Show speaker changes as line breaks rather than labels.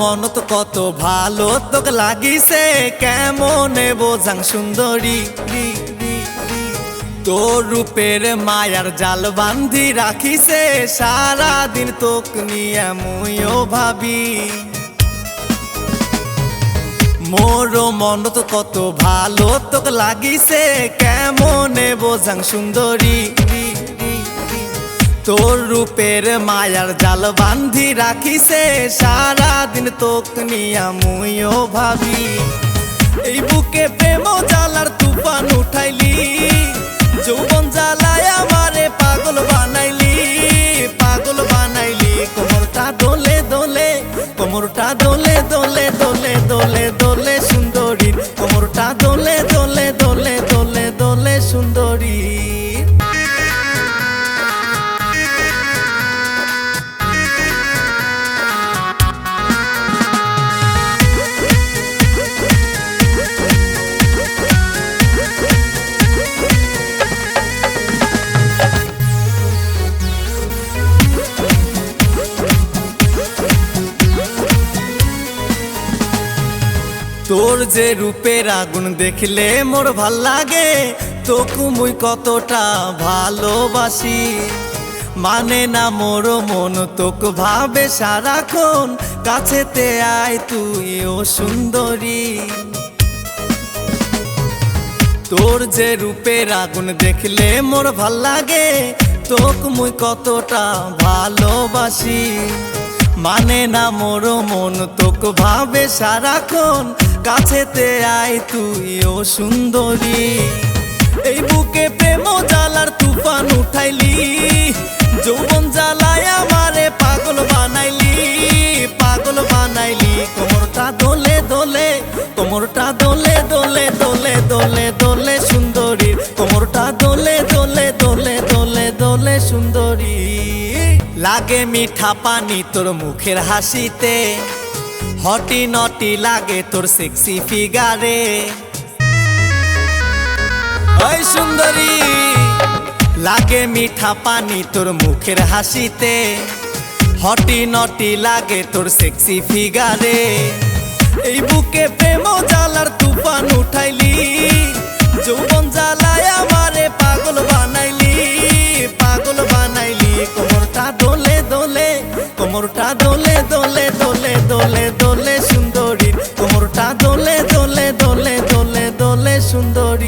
মনত কত ভালো, তোকে লাগিছে কেমন বোঝাং সুন্দরী। তোর রূপের মায়ার জাল বান্ধি রাখিছে সারা দিন তোক নিয়ে মুইও ভাবি মোর মনত কত ভালো, তোকে লাগিছে কেমন বোঝাং সুন্দরী। তোর রূপের মায়ার জাল বান্ধি রাখিছে সারা দিন তোক নিয়া মুইও ভাবি। এই বুকে প্রেম জালার তুফান উঠাইলি, যৌবন জ্বালায় আমারে পাগল বানাইলি পাগল বানাইলি। কোমরটা দোলে দোলে, কোমরটা দোলে তোর যে রূপের আগুন দেখলে মোর ভালো লাগে, তোকু মুই কতটা ভালোবাসি। মানে না মোর মন, তোক ভাবে সারাক্ষণ, কাছেতে আয় তুই ও সুন্দরী। তোর যে রূপের আগুন দেখলে মোর ভালো লাগে, তোক মুই কতটা ভালোবাসি। মানে না মোর মন, তোক ভাবে সারাক্ষণ কাছেতে আয় তুই, ও সুন্দরী। এই বুকে প্রেম জ্বালার তুফান উঠাইলি, যৌবন জ্বালায় আমারে পাগল বানাইলি পাগল বানাইলি। কোমরটা দোলে দোলে, কোমরটা দোলে দোলে দোলে দোলে দোলে সুন্দরী। কোমরটা দোলে লাগে মিঠা পানি তোর মুখের হাসিতে। হটি নটি লাগে তোর সেক্সি ফিগারে ওই সুন্দরী, লাগে মিঠা পানি তোর মুখের হাসিতে। হটি নটি লাগে তোর সেক্সি ফিগারে এই বুকে প্রেম জালার তুফান উঠাইলি। যৌবন জ্বালায় আমারে পাগল বানাইলি। পাগল বানাইলি কোমরটা দোলে কোমরটা দোলে দোলে দোলে দোলে দোলে সুন্দরী। কোমরটা দোলে দোলে দোলে দোলে দোলে সুন্দর।